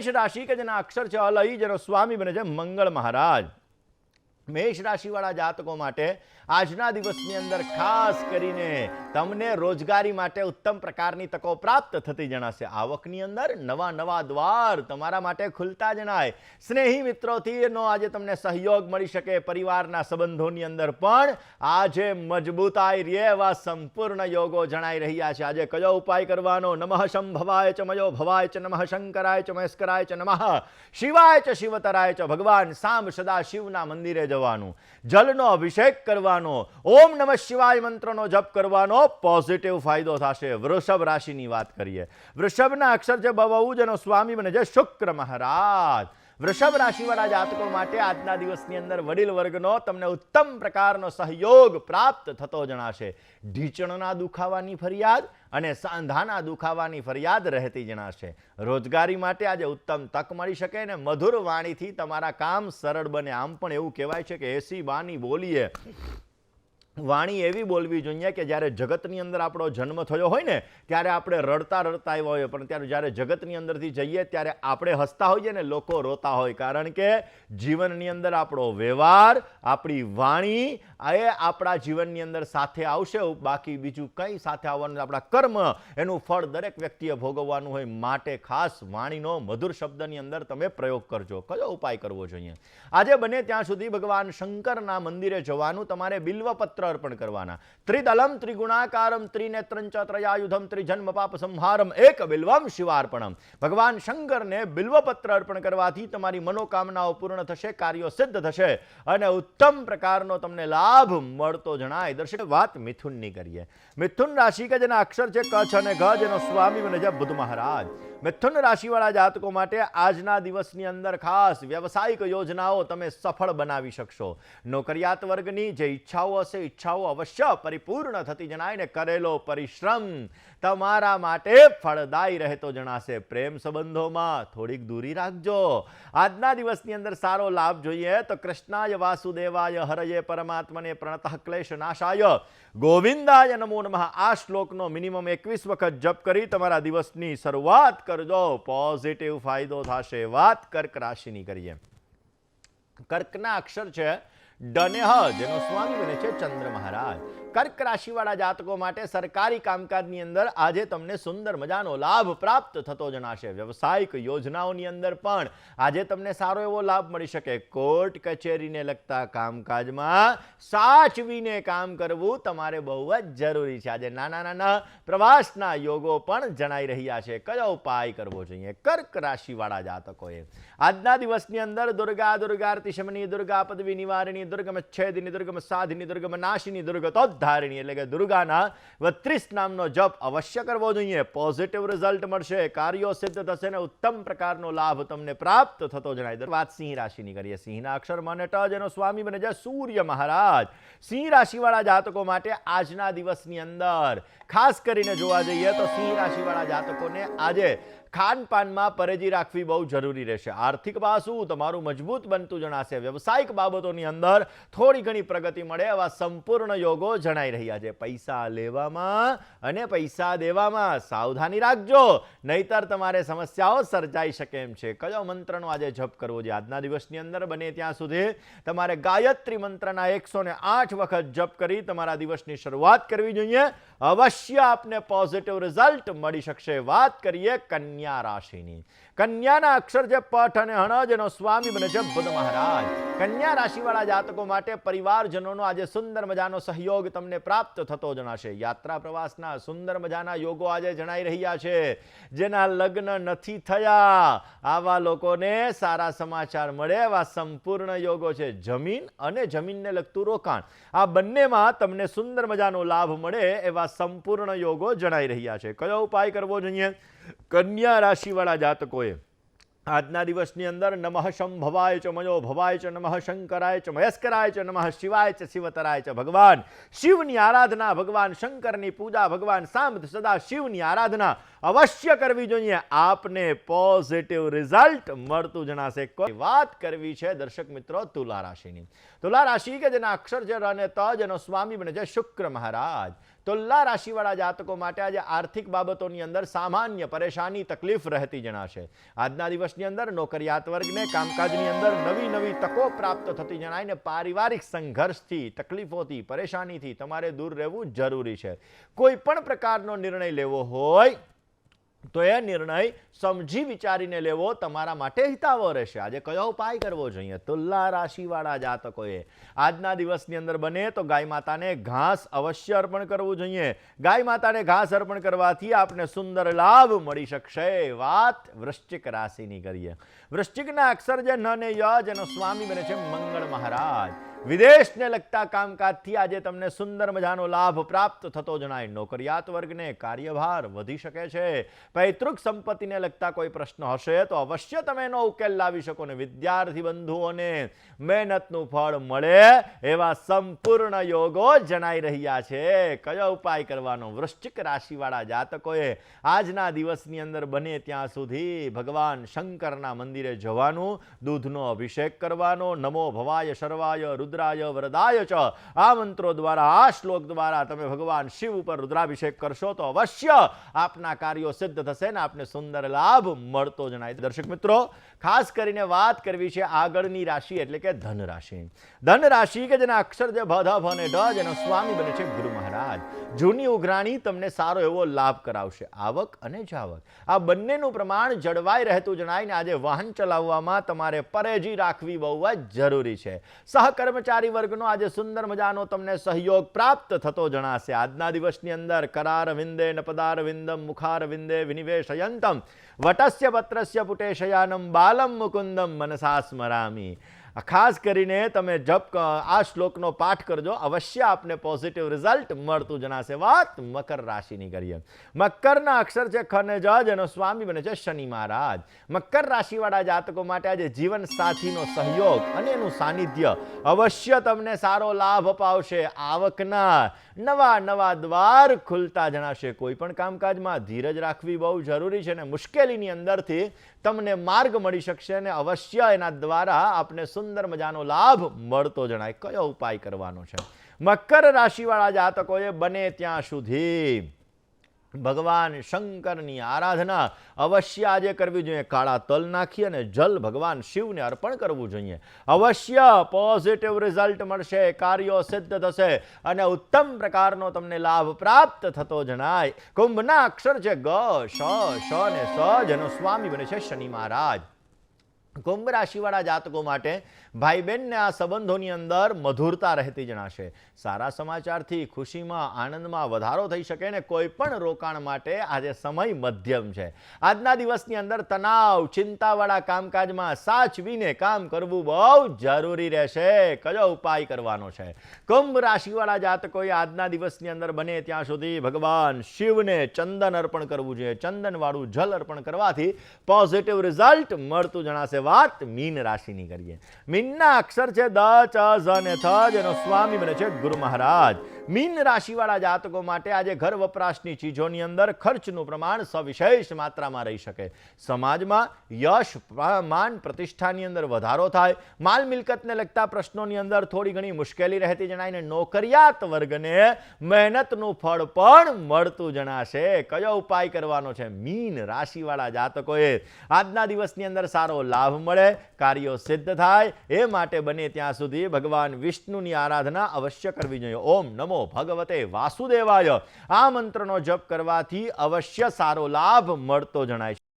મેષ રાશિ કે જેના અક્ષર છે અલઈ જેનો સ્વામી બને છે મંગળ મહારાજ. મેષ રાશિવાળા જાતકો માટે આજના દિવસની અંદર ખાસ કરીને તમને રોજગારી માટે ઉત્તમ પ્રકારની તકો પ્રાપ્ત થતી જણાશે. આવકની અંદર નવા નવા દ્વાર તમારા માટે ખુલતા જણાય. સ્નેહી મિત્રોથી આજે તમને સહયોગ મળી શકે. પરિવારના સંબંધોની અંદર પણ આજે મજબૂતાઈ રે એવા સંપૂર્ણ યોગો જણાઈ રહ્યા છે. આજે કયો ઉપાય કરવાનો? નમઃ શંભવાય ચ મયો ભવાય ચ નમઃ શંકરાય ચ મહેસ્કરાય ચ નમઃ શિવાય ચ શિવતરાય ચ ભગવાન. સામ સદા શિવના મંદિરે જવાનું, જલનો અભિષેક કરવાનો, ઓમ નમઃ શિવાય મંત્રનો જપ કરવાનો પોઝિટિવ ફાયદો થશે. વૃષભ રાશિની વાત કરીએ. વૃષભના અક્ષર છે બહુ જેનો સ્વામી બને છે શુક્ર મહારાજ. વૃષભ રાશિવાળા જાતકો માટે આજના દિવસની અંદર વડીલ વર્ગનો તમને ઉત્તમ પ્રકારનો સહયોગ પ્રાપ્ત થતો જણાશે. ઢીચણના દુખાવાની ફરિયાદ અને સાંધાના દુખાવાની ફરિયાદ રહેતી જણાશે. રોજગારી માટે આજે ઉત્તમ તક મળી શકે ને મધુર વાણીથી તમારા કામ સરળ બને. આમ પણ એવું કહેવાય છે કે એસી બાની બોલીએ. વાણી એવી બોલવી જોઈએ કે જ્યારે જગતની અંદર આપણો જન્મ થયો હોય ને, ત્યારે આપણે રડતા રડતા આવ્યા હોઈએ. પણ ત્યારે જ્યારે જગતની અંદરથી જઈએ, ત્યારે આપણે હસતા હોઈએ ને લોકો રોતા હોય. કારણ કે જીવનની અંદર આપણો વ્યવહાર, આપણી વાણી, એ આપણા જીવનની અંદર સાથે આવશે. બાકી બીજું કંઈ સાથે આવવાનું આપણા કર્મ, એનું ફળ દરેક વ્યક્તિએ ભોગવવાનું હોય. માટે ખાસ વાણીનો મધુર શબ્દની અંદર તમે પ્રયોગ કરજો. કયો ઉપાય કરવો જોઈએ? આજે બને ત્યાં સુધી ભગવાન શંકરના મંદિરે જવાનું. તમારે બિલ્વપત્ર અર્પણ કરવાના. ત્રિદલમ, ત્રિગુણાકારમ, ત્રિનેત્રં ચ ત્રયાયુધમ ત્રિજન્મ પાપ સંહારમ એક બિલ્વમ શિવાર્પણમ. ભગવાન શંકરને બિલ્વપત્ર અર્પણ કરવાથી તમારી મનોકામનાઓ પૂર્ણ થશે, કાર્યો સિદ્ધ થશે અને ઉત્તમ પ્રકારનો તમને લાભ મળતો જણાય. દર્શક, વાત મિથુનની કરીએ. મિથુન રાશિ કે જેના અક્ષર છે કચ્છ અને ગ જેનો સ્વામી છે બુધ મહારાજ. મિથુન રાશિવાળા જાતકો માટે આજના દિવસની અંદર ખાસ વ્યવસાયિક યોજનાઓ તમે સફળ બનાવી શકશો. નોકરિયાત વર્ગની જે ઈચ્છાઓ હશે, ઈચ્છાઓ અવશ્ય પરિપૂર્ણ થતી જણાય ને કરેલો પરિશ્રમ તમારા માટે ફળદાયી રહેતો જણાશે. પ્રેમ સંબંધોમાં થોડીક દૂરી રાખજો. આજના દિવસની અંદર સારો લાભ જોઈએ તો કૃષ્ણાય વાસુદેવાય હરયે પરમાત્મને પ્રણતઃ ક્લેશ નાશાય. ગોવિંદાય નમો નમઃ. આ શ્લોકનો મિનિમમ એકવીસ વખત જપ કરી તમારા દિવસની શરૂઆત કરજો પોઝિટિવ ફાયદો થશે. વાત કર્ક રાશિની કરીએ. કર્કના અક્ષર છે, ડનેહ, જેનો સ્વામી બને છે ચંદ્ર મહારાજ. કર્ક રાશિવાળા જાતકો માટે સરકારી કામકાજની અંદર આજે તમને સુંદર મજાનો લાભ પ્રાપ્ત થતો જણાશે. વ્યવસાયિક યોજનાઓની અંદર પણ આજે તમને સારો એવો લાભ મળી શકે. કોર્ટ કચેરીને લગતા કામકાજમાં સાચવીને કામ કરવું તમારે બહુ જ જરૂરી છે. આજે નાના નાના પ્રવાસના યોગો પણ જણાઈ રહ્યા છે. કયો ઉપાય કરવો જોઈએ? કર્ક રાશિવાળા જાતકોએ. આજના દિવસની અંદર દુર્ગા દુર્ગાર્તિશમની દુર્ગા પદવી, નિવારણી, દુર્ગમ છેદની, દુર્ગમ સાધની, દુર્ગમ નાશિની દુર્ગતોદ્ધારિણી એટલે કે દુર્ગાના બત્રીસ નામનો જપ અવશ્ય કરવો જોઈએ. પોઝિટિવ રિઝલ્ટ મળશે, કાર્યો સિદ્ધ થશે ને ઉત્તમ પ્રકારનો લાભ તમને પ્રાપ્ત થતો જણાય. વાત સિંહ રાશિની કરીએ. સિંહના અક્ષર મને એનો સ્વામી બને છે સૂર્ય મહારાજ. સિંહ રાશિવાળા જાતકો માટે આજના દિવસની અંદર ખાસ કરીને જોવા જઈએ તો સિંહ રાશિવાળા જાતકોને આજે ખાનપાનમાં પરેજી રાખવી બહુ જરૂરી રહેશે. આર્થિક પાસું તમારું મજબૂત બનતું જણાશે. વ્યવસાયિક બાબતોની અંદર થોડી ઘણી પ્રગતિ મળે એવા સંપૂર્ણ યોગો જણાઈ રહ્યા છે. પૈસા લેવામાં અને પૈસા દેવામાં સાવધાની રાખજો. નહીતર તમારે સમસ્યાઓ સર્જાઈ શકે એમ છે. કયો મંત્રનો આજે જપ કરવો છે? આજના દિવસની અંદર બને ત્યાં સુધી તમારે ગાયત્રી મંત્રના એકસો આઠ વખત જપ કરી તમારા દિવસની શરૂઆત કરવી જોઈએ. અવશ્ય આપને પોઝિટિવ રિઝલ્ટ મળી શકશે. વાત કરીએ કન્યા રાશિની. કન્યાના અક્ષર જે પઠ અને હણજ એનો સ્વામી બને છે બુધ મહારાજ. કન્યા રાશિવાળા જાતકો માટે પરિવારજનોનો આજે સુંદર મજાનો સહયોગ તમને પ્રાપ્ત થતો જણાશે. યાત્રા પ્રવાસના સુંદર મજાના યોગો આજે જણાઈ રહ્યા છે. જેના લગ્ન નથી થયા. આવા લોકોને સારા સમાચાર મળે, એવા સંપૂર્ણ યોગો છે. જમીન અને જમીનને લગતું રોકાણ. આ બંનેમાં તમને સુંદર મજાનો લાભ મળે, એવા સંપૂર્ણ યોગો જણાઈ રહ્યા છે. કયો ઉપાય કરવો જોઈએ? કન્યા રાશિવાળા જાતકોએ આજના દિવસની અંદર નમઃ શંભવાય ચ મયો ભવાય ચ નમઃ શંકરાય ચ મયસ્કરાય ચ નમઃ શિવાય ચ શિવતરાય ચ ભગવાન. શિવની આરાધના ભગવાન શંકરની પૂજા ભગવાન સાંભ સદા શિવની આરાધના અવશ્ય કરવી જોઈએ. આપને પોઝિટિવ રિઝલ્ટ મળતું જણાશે. કોઈ વાત કરવી છે દર્શક મિત્રો તુલા રાશિની. તુલા રાશિ કે જેના અક્ષર છે અને ત જેનો સ્વામી બને છે શુક્ર મહારાજ. તુલા રાશિવાળા જાતકો માટે આજે આર્થિક બાબતોની અંદર સામાન્ય પરેશાની તકલીફ રહેતી જણાશે. આજના દિવસની અંદર નોકરિયાત વર્ગને કામકાજની અંદર નવી નવી તકો પ્રાપ્ત થતી જણાય ને પારિવારિક સંઘર્ષથી, તકલીફોથી, પરેશાનીથી તમારે દૂર રહેવું જરૂરી છે. કોઈ પણ પ્રકારનો નિર્ણય લેવો હોય તો એ નિર્ણય સમજી વિચારીને લેવો તમારા માટે હિતાવહ રહેશે. આજે કયો ઉપાય કરવો જોઈએ? તુલા રાશિવાળા જાતકોએ આજના દિવસની અંદર બને તો ગાય માતાને ઘાસ અવશ્ય અર્પણ કરવું જોઈએ. ગાય માતાને ઘાસ અર્પણ કરવાથી આપને સુંદર લાભ મળી શકશે. વાત વૃશ્ચિક રાશિની કરીએ. વૃશ્ચિકના અક્ષર જે ન ને ય જેનો સ્વામી બને છે મંગળ મહારાજ. વિદેશને લગતા કામકાજથી આજે તમને સુંદર મજાનો લાભ પ્રાપ્ત થતો જણાય. નોકરિયાત વર્ગને કાર્યભાર વધી શકે છે. પૈતૃક સંપત્તિને લગતા કોઈ પ્રશ્ન હશે તો અવશ્ય તમે એનો ઉકેલ લાવી શકો ને વિદ્યાર્થી બંધુઓને મહેનતનું ફળ મળે એવા સંપૂર્ણ યોગો જણાઈ રહ્યા છે. કયો ઉપાય કરવાનો? વૃશ્ચિક રાશિવાળા જાતકોએ આજના દિવસની અંદર બને ત્યાં સુધી ભગવાન શંકરના મંદિરે જવાનું, દૂધનો અભિષેક કરવાનો, નમો ભવાય શર્વાય રુદ્રાય વરદાય ચ. આ મંત્રો દ્વારા, આ શ્લોક દ્વારા તમે ભગવાન શિવ ઉપર રુદ્રાભિષેક કરશો તો અવશ્ય આપના કાર્યો સિદ્ધ થશે ને આપને સુંદર લાભ મળતો જણાય દર્શક મિત્રો, ખાસ કરીને વાત કરવી છે આગળની રાશિ એટલે કે ધન રાશિ કે જેના અક્ષર જે ભ અને ડ જેનો સ્વામી બને છે ગુરુ મહારાજ. જૂની ઉઘરાણી તમને સારો એવો લાભ કરાવશે. આવક અને જાવક. આ બંનેનું પ્રમાણ જળવાઈ રહેતું જણાય ને આજે વાહન ચલાવવામાં તમારે પરેજી રાખવી બહુ જ જરૂરી છે. સહકર્મચારી વર્ગનો આજે સુંદર મજાનો તમને સહયોગ પ્રાપ્ત થતો જણાશે. આજના દિવસની અંદર કરાર વિંદે નપદાર વિંદમ મુખાર વિંદે વિનિવેશયંતમ વટસ્ય પત્રસ્ય પુટેશયાનમ બાલમ મુકુંદમ મનસા સ્મરામી. ખાસ કરીને તમે જપ આ શ્લોકનો પાઠ કરજો. અવશ્ય આપને પોઝિટિવ રિઝલ્ટ મળતું જણાશે. વાત મકર રાશિની કરીએ. મકરના અક્ષર છે ખ અને જ જેનો સ્વામી બને છે શનિ મહારાજ. મકર રાશિવાળા જાતકો માટે આજે જીવન સાથીનો સહયોગ અને એનું સાનિધ્ય અવશ્ય તમને સારો લાભ અપાવશે. આવકના નવા નવા દ્વાર ખુલતા જણાશે. કોઈ પણ કામકાજમાં ધીરજ રાખવી બહુ જરૂરી છે અને મુશ્કેલીની અંદરથી તમને માર્ગ મળી શકશે અને અવશ્ય એના દ્વારા આપને સુંદર મજાનો લાભ મળતો જણાય. કયો ઉપાય કરવાનો છે? મકર રાશિવાળા જાતકોએ બને ત્યાં સુધી ભગવાન શંકરની આરાધના અવશ્ય આજે કરવી જોઈએ. કાળા તલ નાખી અને જલ ભગવાન શિવને અર્પણ કરવું જોઈએ. અવશ્ય પોઝિટિવ રિઝલ્ટ મળશે, કાર્યો સિદ્ધ થશે અને ઉત્તમ પ્રકારનો તમને લાભ પ્રાપ્ત થતો જણાય. કુંભના અક્ષર છે ગ, શ શ ને સ, જેનો સ્વામી બને છે શનિ મહારાજ. કુંભ રાશિવાળા જાતકો માટે ભાઈ બહેનને આ સંબંધોની અંદર મધુરતા રહેતી જણાશે. સારા સમાચારથી ખુશીમાં, આનંદમાં વધારો થઈ શકે ને કોઈ પણ રોકાણ માટે આજે સમય મધ્યમ છે. આજના દિવસની અંદર તણાવ, ચિંતાવાળા કામકાજમાં સાચવીને કામ કરવું બહુ જરૂરી રહેશે. કયો ઉપાય કરવાનો છે? કુંભ રાશિવાળા જાતકોએ આજના દિવસની અંદર બને ત્યાં સુધી ભગવાન શિવને ચંદન અર્પણ કરવું જોઈએ. ચંદનવાળું જલ અર્પણ કરવાથી પોઝિટિવ રિઝલ્ટ મળતું જણાશે. વાત મીન રાશિની કરીએ. મીનના અક્ષર છે દ, ચ, ઝ અને થ, જેનો સ્વામી બને છે ગુરુ મહારાજ. મીન રાશિવાળા જાતકો માટે આજે ઘર વપરાશની ચીજોની અંદર ખર્ચનું પ્રમાણ સવિશેષ માત્રામાં રહી શકે. સમાજમાં યશ માન પ્રતિષ્ઠાની અંદર વધારો થાય. માલ મિલકતને લગતા પ્રશ્નોની અંદર થોડી ઘણી મુશ્કેલી રહેતી જણાય નોકરિયાત વર્ગને મહેનતનું ફળ પણ મળતું જણાશે. કયો ઉપાય કરવાનો છે? મીન રાશિવાળા જાતકોએ આજના દિવસની અંદર સારો લાભ મળે, કાર્યો સિદ્ધ થાય. એ માટે બને ત્યાં સુધી ભગવાન વિષ્ણુની આરાધના અવશ્ય કરવી જોઈએ. ઓમ નમો ભગવતે વાસુદેવાય આ મંત્રનો જપ કરવાથી અવશ્ય સારો લાભ મળતો જણાય છે.